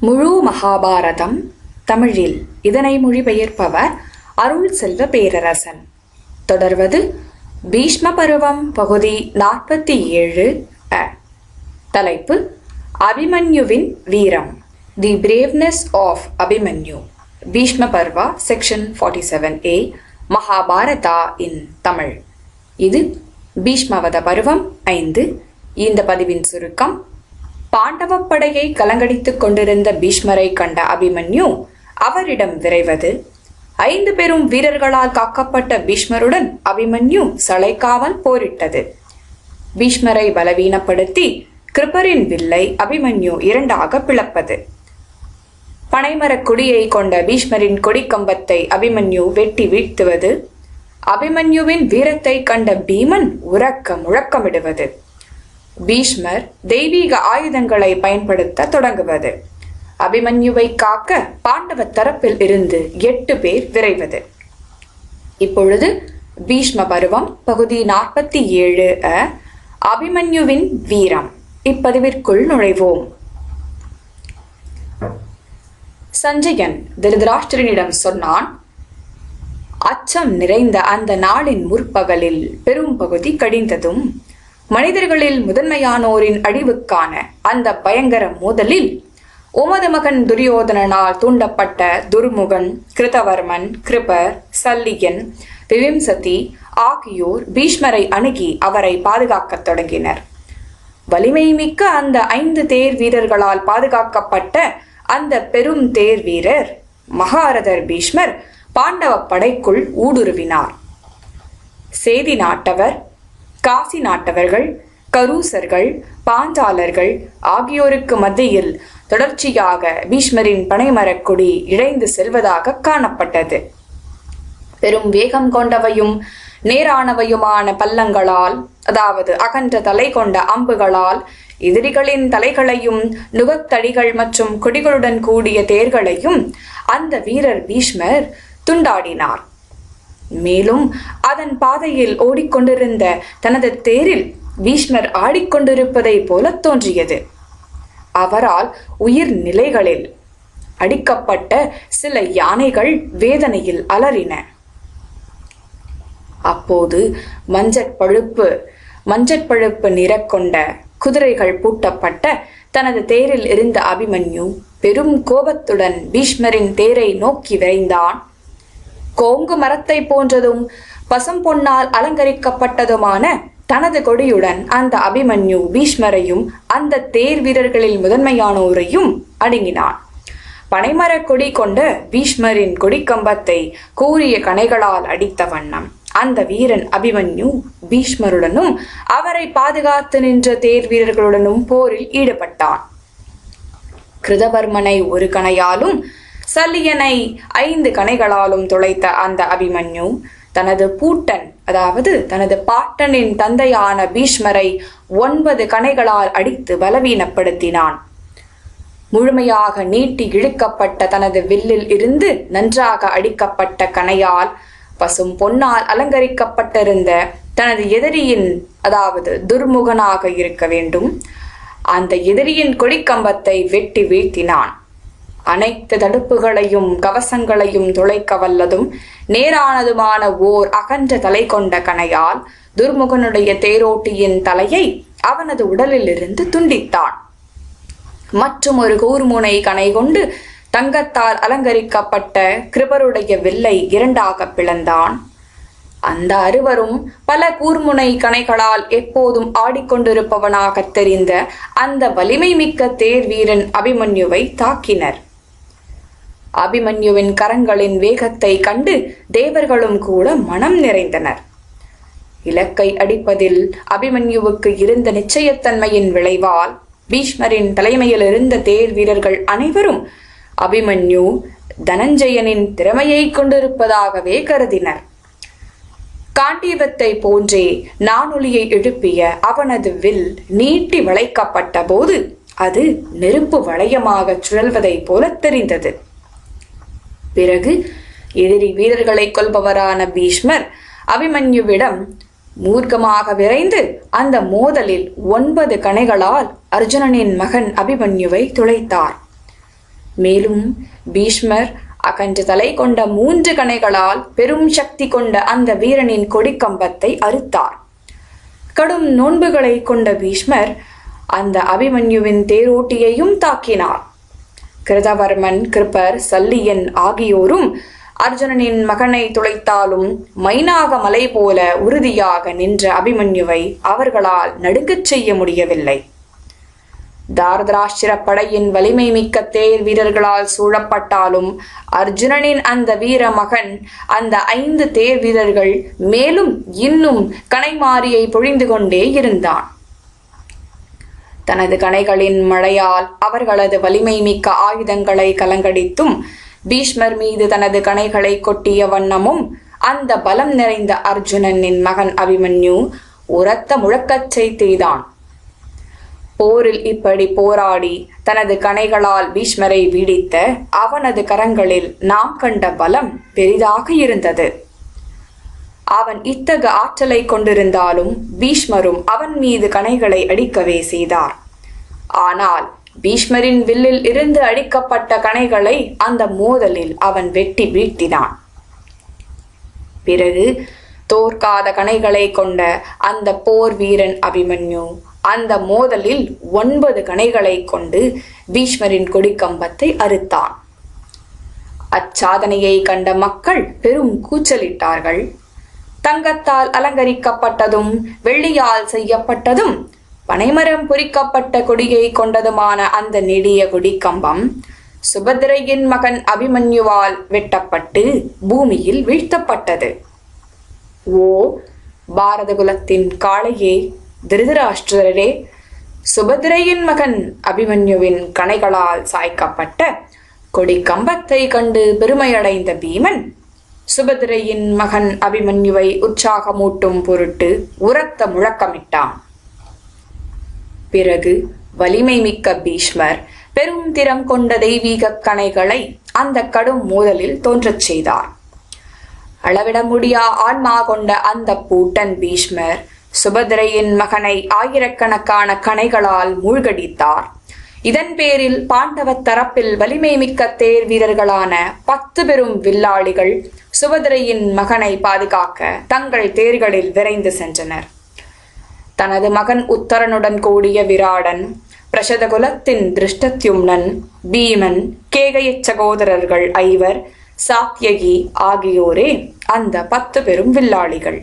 முழு மகாபாரதம் தமிழில். இதனை மொழிபெயர்ப்பவர் அருள் செல்வ பேரரசன். தொடர்வது பீஷ்ம பருவம் பகுதி நாற்பத்தி ஏழு அ. தலைப்பு அபிமன்யுவின் வீரம். The braveness of Abhimanyu Bhishma Parva section forty seven A Mahabharata in Tamil. இது பீஷ்மவத பருவம் ஐந்து. இந்த பதிவின் சுருக்கம் பாண்டவப்படையை கலங்கடித்துக் கொண்டிருந்த பீஷ்மரை கண்ட அபிமன்யு அவரிடம் விரைவது ஐந்து பெரும் வீரர்களால் காக்கப்பட்ட பீஷ்மருடன் அபிமன்யு சளைக்காமல் போரிட்டது. பீஷ்மரை பலவீனப்படுத்தி கிருபரின் வில்லை அபிமன்யு இரண்டாக பிளப்பது. பனைமரக் கொடியை கொண்ட பீஷ்மரின் கொடிக்கம்பத்தை அபிமன்யு வெட்டி வீழ்த்துவது அபிமன்யுவின் வீரத்தை கண்ட பீமன் உறக்க முழக்கமிடுவது. பீஷ்மர் தெய்வீக ஆயுதங்களை பயன்படுத்த தொடங்குவது. அபிமன்யுவை காக்க பாண்டவ தரப்பில் இருந்து எட்டு பேர் விரைவது. இப்பொழுது பீஷ்ம பருவம் பகுதி நாற்பத்தி ஏழு அ அபிமன்யுவின் வீரம். இப்பதிவிற்குள் நுழைவோம். சஞ்சயன் திருதராஷ்டிரனிடம் சொன்னான் அச்சம் நிறைந்த அந்த நாளின் முற்பகலில் பெரும் பகுதி கடிந்ததும் மனிதர்களில் முதன்மையானோரின் அழிவுக்கான அந்த பயங்கர மோதலில் உமது மகன் துரியோதனனால் தூண்டப்பட்ட துர்முகன் கிருதவர்மன் கிருபர் சல்லியன் விவிம்சதி ஆகியோர் பீஷ்மரை அணுகி அவரை பாதுகாக்கத் தொடங்கினர். வலிமை மிக்க அந்த ஐந்து தேர் வீரர்களால் பாதுகாக்கப்பட்ட அந்த பெரும் தேர் வீரர் மகாரதர் பீஷ்மர் பாண்டவ படைக்குள் ஊடுருவினார். சேதி நாட்டவர் காசி நாட்டவர்கள் கரூசர்கள் பாஞ்சாலர்கள் ஆகியோருக்கு மத்தியில் தொடர்ச்சியாக பீஷ்மரின் பனைமரக் கொடி இழைந்து செல்வதாக காணப்பட்டது. பெரும் வேகம் கொண்டவையும் நேரானவையுமான பல்லங்களால் அதாவது அகன்ற தலை கொண்ட அம்புகளால் எதிரிகளின் தலைகளையும் நுகத்தடிகள் மற்றும் கொடிகளுடன் கூடிய தேர்களையும் அந்த வீரர் பீஷ்மர் துண்டாடினார். மேலும் அதன் பாதையில் ஓடிக்கொண்டிருந்த தனது தேரில் பீஷ்மர் ஆடிக்கொண்டிருப்பதை போல தோன்றியது. அவரால் உயிர் நிலைகளில் அடிக்கப்பட்ட சில யானைகள் வேதனையில் அலறின. அப்போது மஞ்சட் பழுப்பு பழுப்பு நிறக்கொண்ட குதிரைகள் பூட்டப்பட்ட தனது தேரில் இருந்த அபிமன்யு பெரும் கோபத்துடன் பீஷ்மரின் தேரை நோக்கி விரைந்தான். கோங்கு மரத்தை போன்றதும் பசும் பொன்னால் அலங்கரிக்கப்பட்டதுமான தனது கொடியுடன் அந்த அபிமன்யு பீஷ்மரையும் அந்த தேர் வீரர்களில் முதன்மையானோரையும் அடுங்கினான். பனைமரக் கொடி கொண்ட பீஷ்மரின் கொடிக்கம்பத்தை கூறிய கணைகளால் அடித்த வண்ணம் அந்த வீரன் அபிமன்யு பீஷ்மருடனும் அவரை பாதுகாத்து நின்ற தேர் வீரர்களுடனும் போரில் ஈடுபட்டான். கிருதவர்மனை ஒரு கணையாலும் சல்லியனை ஐந்து கணைகளாலும் துளைத்த அந்த அபிமன்யு தனது பூட்டன் அதாவது தனது பாட்டனின் தந்தையான பீஷ்மரை ஒன்பது கணைகளால் அடித்து பலவீனப்படுத்தினான். முழுமையாக நீட்டி இழுக்கப்பட்ட தனது வில்லில் இருந்து நன்றாக அடிக்கப்பட்ட கணையால் பசும் பொன்னால் அலங்கரிக்கப்பட்டிருந்த தனது எதிரியின் அதாவது துர்முகனாக இருக்க வேண்டும் அந்த எதிரியின் கொடிக்கம்பத்தை வெட்டி வீழ்த்தினான். அனைத்து தடுப்புகளையும் கவசங்களையும் துளைக்க வல்லதும் நேரானதுமான ஓர் அகன்ற தலை கொண்ட கணையால் துர்முகனுடைய தேரோட்டியின் தலையை அவனது உடலிலிருந்து துண்டித்தான். மற்றும் ஒரு கூர்முனை கணை கொண்டு தங்கத்தால் அலங்கரிக்கப்பட்ட கிருபருடைய வில்லை இரண்டாக பிளந்தான். அந்த அறுவரும் பல கூர்முனை கணைகளால் எப்போதும் ஆடிக்கொண்டிருப்பவனாக தெரிந்த அந்த வலிமை மிக்க தேர் வீரன் அபிமன்யுவை தாக்கினர். அபிமன்யுவின் கரங்களின் வேகத்தை கண்டு தேவர்களும் கூட மனம் நிறைந்தனர். இலக்கை அடிப்பதில் அபிமன்யுவுக்கு இருந்த நிச்சயத்தன்மையின் விளைவால் பீஷ்மரின் தலைமையில் இருந்த தேர் வீரர்கள் அனைவரும் அபிமன்யு தனஞ்சயனின் திறமையை கொண்டிருப்பதாகவே கருதினர். காண்டீபத்தை போன்றே நானொலியை எழுப்பிய அவனது வில் நீட்டி வளைக்கப்பட்ட போது அது நெருப்பு வளையமாக சுழல்வதைப் போல தெரிந்தது. பிறகு எதிரி வீரர்களை கொல்பவரான பீஷ்மர் அபிமன்யுவிடம் மூர்க்கமாக விரைந்து அந்த மோதலில் ஒன்பது கணைகளால் அர்ஜுனனின் மகன் அபிமன்யுவை துளைத்தார். மேலும் பீஷ்மர் அகன்ற தலை கொண்ட மூன்று கணைகளால் பெரும் சக்தி கொண்ட அந்த வீரனின் கொடிக்கம்பத்தை அறுத்தார். கடும் நோன்புகளை கொண்ட பீஷ்மர் அந்த அபிமன்யுவின் தேரோட்டியையும் தாக்கினார். கிருதவர்மன் கிருப்பர் சல்லியன் ஆகியோரும் அர்ஜுனனின் மகனை துளைத்தாலும் மைனாக மலை போல உறுதியாக நின்ற அபிமன்யுவை அவர்களால் நடுங்கச் செய்ய முடியவில்லை. தாரதராஷ்டிர படையின் வலிமை மிக்க தேர் வீரர்களால் சூழப்பட்டாலும் அர்ஜுனனின் அந்த வீர மகன் அந்த ஐந்து தேர் வீரர்கள் மேலும் இன்னும் கனைமாரியை பொழிந்து கொண்டே இருந்தான். தனது கணைகளின் மழையால் அவர்களது வலிமை மிக்க ஆயுதங்களை கலங்கடித்தும் பீஷ்மர் மீது தனது கணைகளை கொட்டிய வண்ணமும் அந்த பலம் நிறைந்த அர்ஜுனனின் மகன் அபிமன்யு உரத்த முழக்கச் செய்தான். போரில் இப்படி போராடி தனது கணைகளால் பீஷ்மரை வீடித்த அவனது கரங்களில் நாம் கண்ட பலம் பெரிதாக இருந்தது. அவன் இத்தகு ஆற்றலை கொண்டிருந்தாலும் பீஷ்மரும் அவன் மீது கணைகளை அடிக்கவே செய்தார். ஆனால் பீஷ்மரின் வில்லில் இருந்து அடிக்கப்பட்ட கணைகளை அந்த மோதலில் அவன் வெட்டி வீழ்த்தினான். பிறகு தோற்காத கணைகளை கொண்ட அந்த போர் வீரன் அபிமன்யு அந்த மோதலில் ஒன்பது கணைகளை கொண்டு பீஷ்மரின் கொடிக்கம்பத்தை அறுத்தான். அச்சாதனையை கண்ட மக்கள் பெரும் கூச்சலிட்டார்கள். தங்கத்தால் அலங்கரிக்கப்பட்டதும் வெள்ளியால் செய்யப்பட்டதும் பனைமரம் பொறிக்கப்பட்ட கொடியை கொண்டதுமான அந்த நெடிய கொடிக்கம்பம் சுபத்திரையின் மகன் அபிமன்யுவால் வெட்டப்பட்டு பூமியில் வீழ்த்தப்பட்டது. ஓ பாரத குலத்தின் காளையே திருதராஷ்டிரரே சுபத்திரையின் மகன் அபிமன்யுவின் கணைகளால் சாய்க்கப்பட்ட கொடிக்கம்பத்தை கண்டு பெருமையடைந்த பீமன் சுபதிரையின் மகன் அபிமன்யுவை உற்சாகமூட்டும் பொருட்டு உரத்த முழக்கமிட்டான். பிறகு வலிமை மிக்க பீஷ்மர் பெரும் திறம் கொண்ட தெய்வீக கணைகளை அந்த கடும் மோதலில் தோன்றச் செய்தார். அளவிட முடியா ஆன்மா கொண்ட அந்த பூட்டன் பீஷ்மர் சுபதிரையின் மகனை ஆயிரக்கணக்கான கணைகளால் மூழ்கடித்தார். இதன் பேரில் பாண்டவ தரப்பில் வலிமை மிக்க தேர் வீரர்களான பத்து பெரும் வில்லாளிகள் சுபதிரையின் மகனை பாதுகாக்க தங்கள் தேர்களில் விரைந்து சென்றனர். தனது மகன் உத்தரனுடன் கூடிய விராடன் பிரசதகுலத்தின் திருஷ்டத்யும்னன் பீமன் கேகயச் சகோதரர்கள் ஐவர் சாத்தியகி ஆகியோரே அந்த பத்து பெரும் வில்லாளிகள்.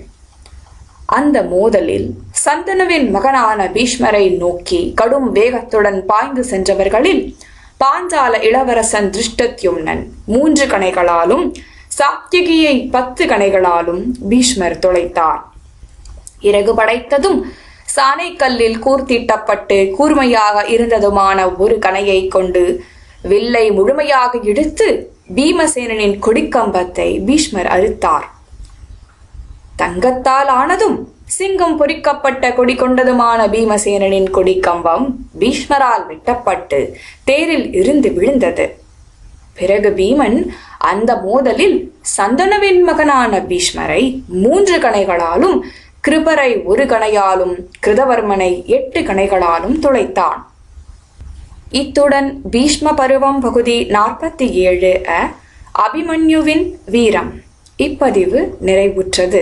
அந்த மோதலில் சந்தனுவின் மகனான பீஷ்மரை நோக்கி கடும் வேகத்துடன் பாய்ந்து சென்றவர்களில் பாஞ்சால இளவரசன் திருஷ்டத்யும்னன். மூன்று கணைகளாலும் சாத்தியகியை பத்து கணைகளாலும் பீஷ்மர் தொலைத்தார். இறகு படைத்ததும் சாணைக்கல்லில் கூர்த்திட்டப்பட்டு கூர்மையாக இருந்ததுமான ஒரு கணையை கொண்டு வில்லை முழுமையாக இழுத்து பீமசேனனின் கொடிக்கம்பத்தை பீஷ்மர் அறுத்தார். தங்கத்தால் ஆனதும் சிங்கம் பொறிக்கப்பட்ட கொடி கொண்டதுமான பீமசேனனின் கொடிக்கம்பம் பீஷ்மரால் வெட்டப்பட்டு தேரில் இருந்து விழுந்தது. பிறகு பீமன் அந்த மோதலில் சந்தனுவின் மகனான பீஷ்மரை மூன்று கணைகளாலும் கிருபரை ஒரு கணையாலும் கிருதவர்மனை எட்டு கணைகளாலும் துளைத்தான். இத்துடன் பீஷ்ம பருவம் பகுதி நாற்பத்தி ஏழு அ அபிமன்யுவின் வீரம் இப்பதிவு நிறைவுற்றது.